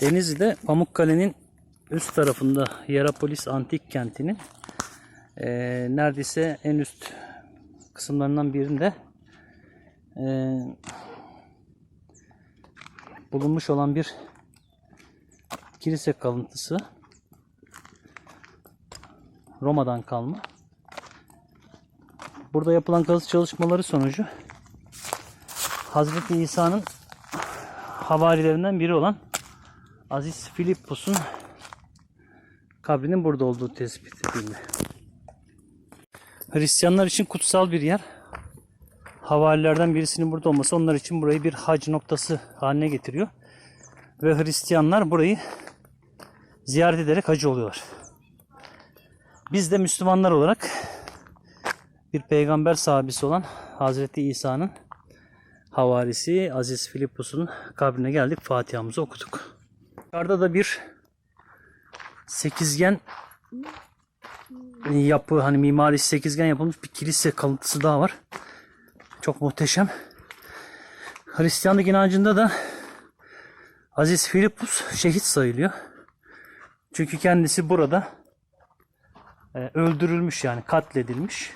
Denizli'de Pamukkale'nin üst tarafında Hierapolis Antik Kenti'nin eee, neredeyse en üst kısımlarından birinde eee, bulunmuş olan bir kilise kalıntısı. Roma'dan kalma. Burada yapılan kazı çalışmaları sonucu Hazreti İsa'nın havarilerinden biri olan Aziz Filippus'un kabrinin burada olduğu tespit edildi. Hristiyanlar için kutsal bir yer. Havarilerden birisinin burada olması onlar için burayı bir hac noktası haline getiriyor. Ve Hristiyanlar burayı ziyaret ederek hacı oluyorlar. Biz de Müslümanlar olarak bir peygamber sahabesi olan Hazreti İsa'nın havarisi Aziz Filippus'un kabrine geldik. Fatiha'mızı okuduk. Yukarıda da bir sekizgen yapı hani mimarisi sekizgen yapılmış bir kilise kalıntısı daha var. Çok muhteşem. Hristiyanlık inancında da Aziz Filippus şehit sayılıyor. Çünkü kendisi burada e, öldürülmüş yani katledilmiş.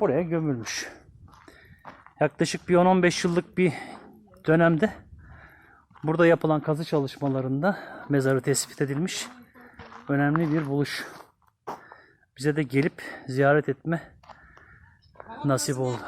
Buraya gömülmüş. Yaklaşık bir 10-15 yıllık bir dönemde burada yapılan kazı çalışmalarında mezarı tespit edilmiş. Önemli bir buluş. Bize de gelip ziyaret etme nasip oldu.